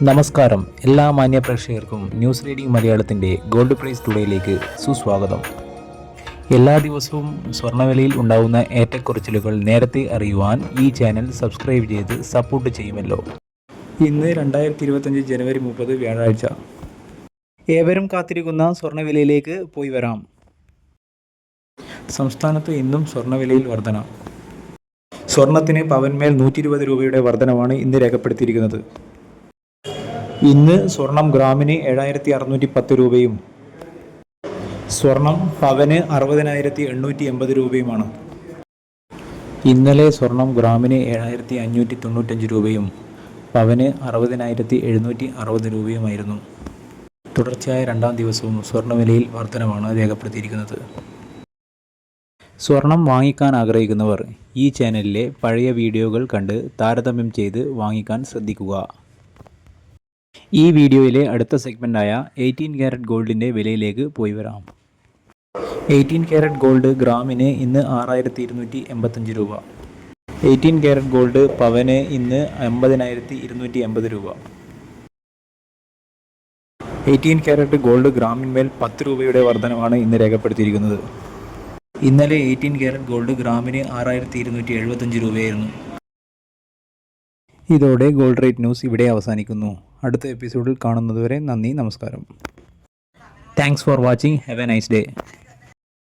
നമസ്കാരം. എല്ലാ മാന്യ പ്രേക്ഷകർക്കും ന്യൂസ് റീഡിംഗ് മലയാളത്തിന്റെ ഗോൾഡ് പ്രൈസ് ടുഡേയിലേക്ക് സുസ്വാഗതം. എല്ലാ ദിവസവും സ്വർണവിലയിൽ ഉണ്ടാകുന്ന ഏറ്റക്കുറച്ചിലുകൾ നേരത്തെ അറിയുവാൻ ഈ ചാനൽ സബ്സ്ക്രൈബ് ചെയ്ത് സപ്പോർട്ട് ചെയ്യുമല്ലോ. ഇന്ന് രണ്ടായിരത്തി ഇരുപത്തഞ്ച് ജനുവരി മുപ്പത് വ്യാഴാഴ്ച. ഏവരും കാത്തിരിക്കുന്ന സ്വർണവിലയിലേക്ക് പോയി വരാം. സംസ്ഥാനത്ത് ഇന്നും സ്വർണവിലയിൽ വർധന. സ്വർണത്തിന് പവൻമേൽ നൂറ്റി ഇരുപത് രൂപയുടെ വർധനമാണ് ഇന്ന് രേഖപ്പെടുത്തിയിരിക്കുന്നത്. ഇന്ന് സ്വർണം ഗ്രാമിന് ഏഴായിരത്തി അറുന്നൂറ്റി പത്ത് രൂപയും സ്വർണം പവന് അറുപതിനായിരത്തി എണ്ണൂറ്റി എൺപത് രൂപയുമാണ്. ഇന്നലെ സ്വർണം ഗ്രാമിന് ഏഴായിരത്തി അഞ്ഞൂറ്റി തൊണ്ണൂറ്റഞ്ച് രൂപയും പവന് അറുപതിനായിരത്തി എഴുന്നൂറ്റി അറുപത് രൂപയുമായിരുന്നു. തുടർച്ചയായ രണ്ടാം ദിവസവും സ്വർണവിലയിൽ വർധനമാണ് രേഖപ്പെടുത്തിയിരിക്കുന്നത്. സ്വർണം വാങ്ങിക്കാൻ ആഗ്രഹിക്കുന്നവർ ഈ ചാനലിലെ പഴയ വീഡിയോകൾ കണ്ട് താരതമ്യം ചെയ്ത് വാങ്ങിക്കാൻ ശ്രദ്ധിക്കുക. ഈ വീഡിയോയിലെ അടുത്ത സെഗ്മെന്റായ എയ്റ്റീൻ ക്യാരറ്റ് ഗോൾഡിന്റെ വിലയിലേക്ക് പോയി വരാം. എയ്റ്റീൻ ക്യാരറ്റ് ഗോൾഡ് ഗ്രാമിന് ഇന്ന് ആറായിരത്തി ഇരുന്നൂറ്റി എൺപത്തഞ്ച് രൂപ. എയ്റ്റീൻ ക്യാരറ്റ് ഗോൾഡ് പവന് ഇന്ന് അമ്പതിനായിരത്തി ഇരുന്നൂറ്റി എൺപത് രൂപ. എയ്റ്റീൻ ക്യാരറ്റ് ഗോൾഡ് ഗ്രാമിന്മേൽ പത്ത് രൂപയുടെ വർധനമാണ് ഇന്ന് രേഖപ്പെടുത്തിയിരിക്കുന്നത്. ഇന്നലെ എയ്റ്റീൻ ക്യാരറ്റ് ഗോൾഡ് ഗ്രാമിന് ആറായിരത്തി ഇരുന്നൂറ്റി എഴുപത്തഞ്ച് രൂപയായിരുന്നു. ഇതോടെ ഗോൾഡ് റേറ്റ് ന്യൂസ് ഇവിടെ അവസാനിക്കുന്നു. അടുത്ത എപ്പിസോഡിൽ കാണുന്നതുവരെ നന്ദി നമസ്കാരം. Thanks for watching have a nice day